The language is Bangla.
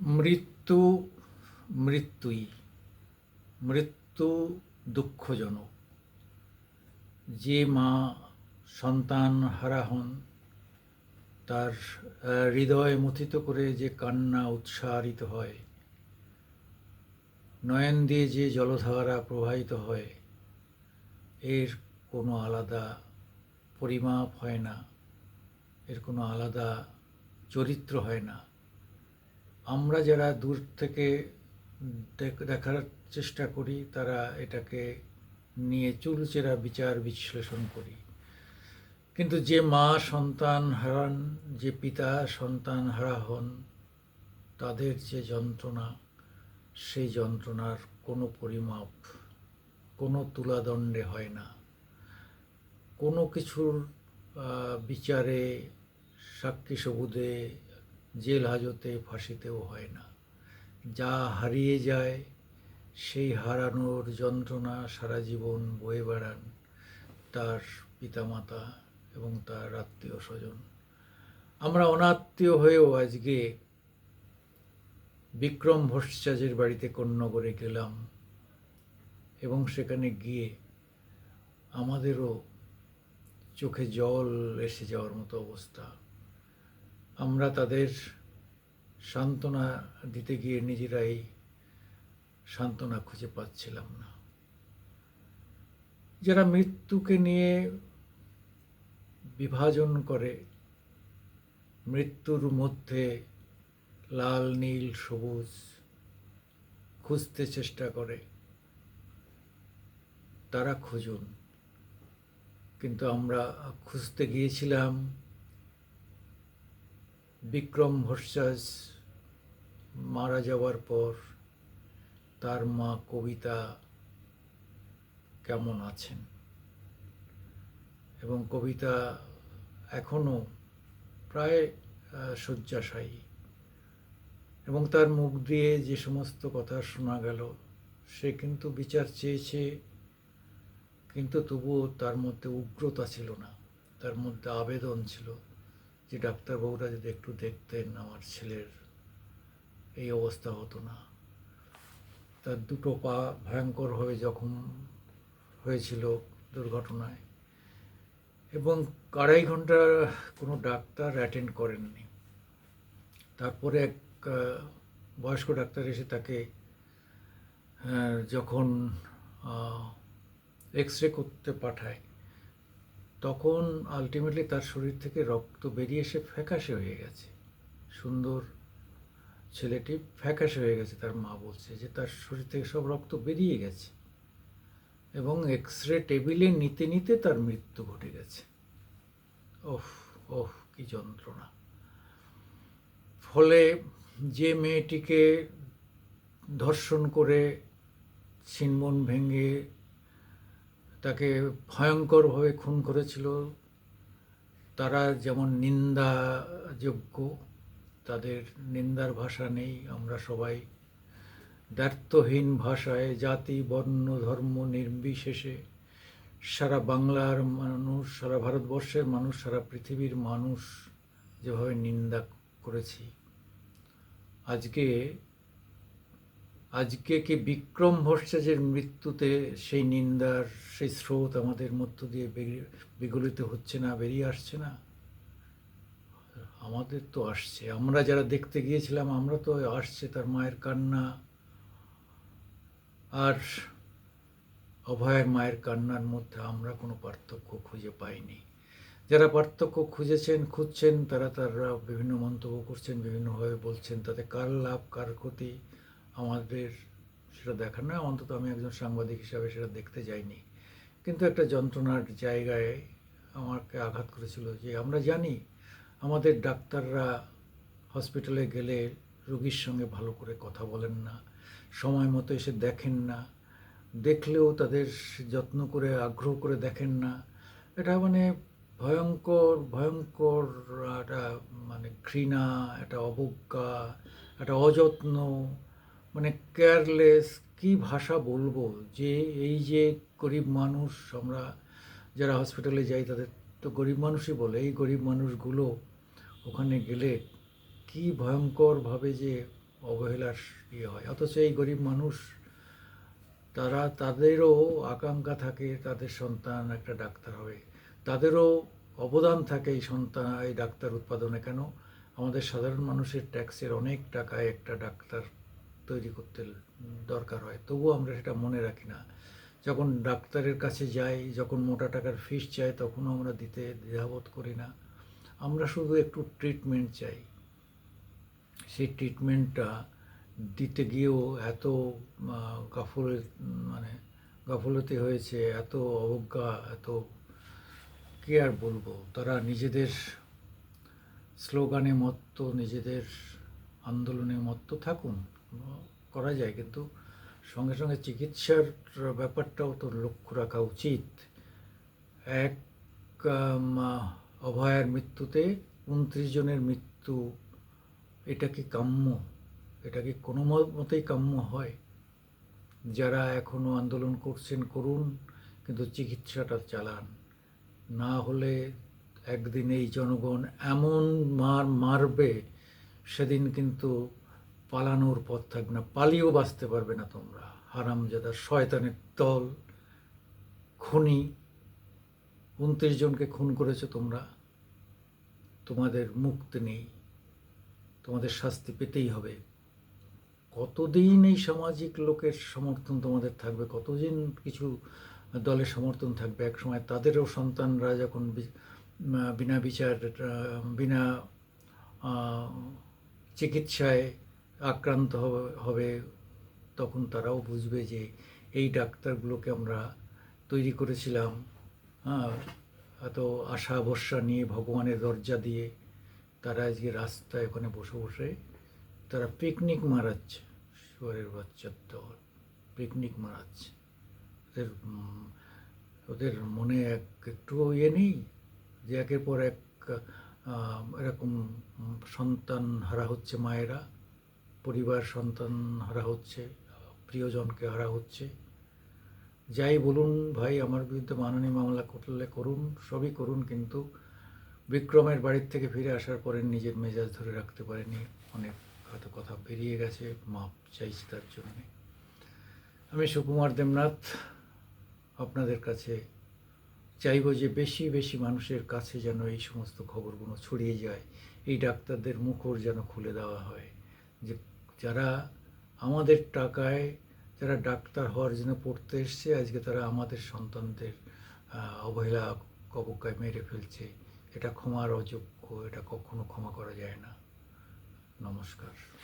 মৃত্যু, মৃত্যুই। মৃত্যু দুঃখজনক। যে মা সন্তান হারা হন, তার হৃদয় মথিত করে যে কান্না উৎসারিত হয়, নয়ন দিয়ে যে জলধারা প্রবাহিত হয়, এর কোনো আলাদা পরিমাপ হয় না, এর কোনো আলাদা চরিত্র হয় না। আমরা যারা দূর থেকে দেখ- দেখার চেষ্টা করি, তারা এটাকে নিয়ে চুলচেরা বিচার বিশ্লেষণ করি। কিন্তু যে মা সন্তান হারান, যে পিতা সন্তান হারা হন, তাদের যে যন্ত্রণা, সেই যন্ত্রণার কোনো পরিমাপ, কোনো তুলাদণ্ডে হয় না। কোনো কিছুর বিচারে, সাক্ষী সবুদে জেল হাজতে, ফাঁসিতেও হয় না। যা হারিয়ে যায়, সেই হারানোর যন্ত্রণা সারা জীবন বয়ে বেড়ান তার পিতামাতা এবং তার আত্মীয় স্বজন আমরা অনাত্মীয় হয়েও আজকে বিক্রম ভট্টাচার্যের বাড়িতে কন্যাগরে গেলাম এবং সেখানে গিয়ে আমাদেরও চোখে জল এসে যাওয়ার মতো অবস্থা। আমরা তাদের সান্ত্বনা দিতে গিয়ে নিজেরাই সান্ত্বনা খুঁজে পাচ্ছিলাম না। যারা মৃত্যুকে নিয়ে বিভাজন করে, মৃত্যুর মধ্যে লাল, নীল, সবুজ খুঁজতে চেষ্টা করে, তারা খুঁজুন। কিন্তু আমরা খুঁজতে গিয়েছিলাম বিক্রম ভট্টাচার্য মারা যাওয়ার পর তার মা কবিতা কেমন আছেন? এবং কবিতা এখনও প্রায় শয্যাশায়ী। এবং তার মুখ দিয়ে যে সমস্ত কথা শোনা গেল, সে কিন্তু বিচার চেয়েছে, কিন্তু তবুও তার মধ্যে উগ্রতা ছিল না, তার মধ্যে আবেদন ছিল। যে ডাক্তারবাবুরা যদি একটু দেখতেন, আমার ছেলের এই অবস্থা হতো না। তার দুটো পা ভয়ঙ্কর হয়ে জখম হয়েছিল দুর্ঘটনায় এবং আড়াই ঘণ্টা কোনো ডাক্তার অ্যাটেন্ড করেননি। তারপরে এক বয়স্ক ডাক্তার এসে তাকে যখন এক্স রে করতে পাঠায় তখন আলটিমেটলি তার শরীর থেকে রক্ত বেরিয়ে এসে ফ্যাকাশে হয়ে গেছে। সুন্দর ছেলেটি ফ্যাকাশে হয়ে গেছে, তার মা বলছে যে তার শরীর থেকে সব রক্ত বেরিয়ে গেছে এবং এক্স রে টেবিলে নিতে নিতে তার মৃত্যু ঘটে গেছে। ওহ ওহ কি যন্ত্রণা। ফলে যে মেয়েটিকে ধর্ষণ করে ছিনমন ভেঙে তাকে ভয়ঙ্করভাবে খুন করেছিল। তারা যেমন নিন্দাযোগ্য, তাদের নিন্দার ভাষা নেই। আমরা সবাই দ্ব্যর্থহীন ভাষায় জাতি, বর্ণ, ধর্ম নির্বিশেষে সারা বাংলার মানুষ, সারা ভারতবর্ষের মানুষ, সারা পৃথিবীর মানুষ যেভাবে নিন্দা করেছি। আজকে আজকে কি বিক্রম ভট্টাচার্যের মৃত্যুতে সেই নিন্দার, সেই স্রোত আমাদের মধ্য দিয়ে বিগলিত হচ্ছে না, বেরিয়ে আসছে না? আমাদের তো আসছে। আমরা যারা দেখতে গিয়েছিলাম, আমরা তো আসছে তার মায়ের কান্না। আর অভয়ের মায়ের কান্নার মধ্যে আমরা কোনো পার্থক্য খুঁজে পাইনি। যারা পার্থক্য খুঁজেছেন, খুঁজছেন, তারা তারা বিভিন্ন মন্তব্য করছেন, বিভিন্নভাবে বলছেন, তাতে কার লাভ, কার ক্ষতি? আমাদের সেটা দেখার নয়, অন্তত আমি একজন সাংবাদিক হিসাবে সেটা দেখতে যাইনি। কিন্তু একটা যন্ত্রণার জায়গায় আমাকে আঘাত করেছিল যে আমরা জানি আমাদের ডাক্তাররা হসপিটালে গেলে রোগীর সঙ্গে ভালো করে কথা বলেন না, সময় মতো এসে দেখেন না, দেখলেও তাদের যত্ন করে, আগ্রহ করে দেখেন না। এটা মানে ভয়ঙ্কর ভয়ঙ্কর একটা মানে ঘৃণা, একটা অবজ্ঞা, একটা অযত্ন মানে কেয়ারলেস কি ভাষা বলব? যে এই যে গরিব মানুষ, আমরা যারা হসপিটালে যাই, তাদের তো গরিব মানুষই বলে, এই গরিব মানুষগুলো ওখানে গেলে কি ভয়ঙ্করভাবে যে অবহেলার ইয়ে হয়। অথচ এই গরিব মানুষ, তারা, তাদেরও আকাঙ্ক্ষা থাকে, তাদের সন্তান একটা ডাক্তার হবে। তাদেরও অবদান থাকে এই সন্তান, এই ডাক্তার উৎপাদনে। কেন? আমাদের সাধারণ মানুষের ট্যাক্সের অনেক টাকায় একটা ডাক্তার তৈরি করতে দরকার হয়। তবুও আমরা সেটা মনে রাখি না। যখন ডাক্তারের কাছে যাই, যখন মোটা টাকার ফিস চাই, তখনও আমরা দিতে দ্বিধাবোধ করি না। আমরা শুধু একটু ট্রিটমেন্ট চাই। সেই ট্রিটমেন্টটা দিতে গিয়েও এত গাফল মানে গাফলতি হয়েছে, এত অবজ্ঞা, এত, কী আর বলব? তারা নিজেদের স্লোগানে মত্ত, নিজেদের আন্দোলনে মত্ত থাকুন। করা যায়, কিন্তু সঙ্গে সঙ্গে চিকিৎসার ব্যাপারটাও তো লক্ষ্য রাখা উচিত। এক অভয়ার মৃত্যুতে উনত্রিশ জনের মৃত্যু, এটা কি কাম্য? এটা কি কোনো মতেই কাম্য হয়? যারা এখনও আন্দোলন করছেন, করুন, কিন্তু চিকিৎসাটা চালান। না হলে একদিন এই জনগণ এমন মার, মারবে, সেদিন কিন্তু পালানোর পথ থাকবে না, পালিয়েও বাঁচতে পারবে না তোমরা। হারামজাদা শয়তানের দল, খুনি, উনত্রিশ জনকে খুন করেছ তোমরা। তোমাদের মুক্তি নেই, তোমাদের শাস্তি পেতেই হবে। কতদিন এই সামাজিক লোকের সমর্থন তোমাদের থাকবে? কতদিন কিছু দলের সমর্থন থাকবে? এক সময় তাদেরও সন্তানরা যখন বিনা বিচার বিনা চিকিৎসায় আক্রান্ত হবে- তখন তারাও বুঝবে যে এই ডাক্তারগুলোকে আমরা তৈরি করেছিলাম হ্যাঁ এত আশা ভরসা নিয়ে ভগবানের দরজা দিয়ে তারা আজকে রাস্তায় ওখানে বসে বসে তারা পিকনিক মারাচ্ছে। শুয়ারের বাচ্চার দল পিকনিক মারাচ্ছে। ওদের ওদের মনে এক একটু ইয়ে নেই যে একের পর এক এরকম সন্তান হারা হচ্ছে মায়েরা। পরিবার, সন্তান হারা হচ্ছে, প্রিয়জনকে হারা হচ্ছে। যাই বলুন ভাই, আমার বিরুদ্ধে মাননীয় মামলা করলে করুন, সবই করুন, কিন্তু বিক্রমের বাড়ির থেকে ফিরে আসার পরে নিজের মেজাজ ধরে রাখতে পারেনি। অনেক হয়তো কথা বেরিয়ে গেছে, মাপ চাইছি তার জন্যে। আমি সুকুমার দেবনাথ, আপনাদের কাছে চাইব যে বেশি বেশি মানুষের কাছে যেন এই সমস্ত খবরগুলো ছড়িয়ে যায়, এই ডাক্তারদের মুখর যেন খুলে দেওয়া হয়, যে যারা আমাদের টাকায়, যারা ডাক্তার হওয়ার জন্য পড়তে এসছে, আজকে তারা আমাদের সন্তানদের অবহেলা কবকায় মেরে ফেলছে। এটা ক্ষমার অযোগ্য, এটা কখনো ক্ষমা করা যায় না। নমস্কার।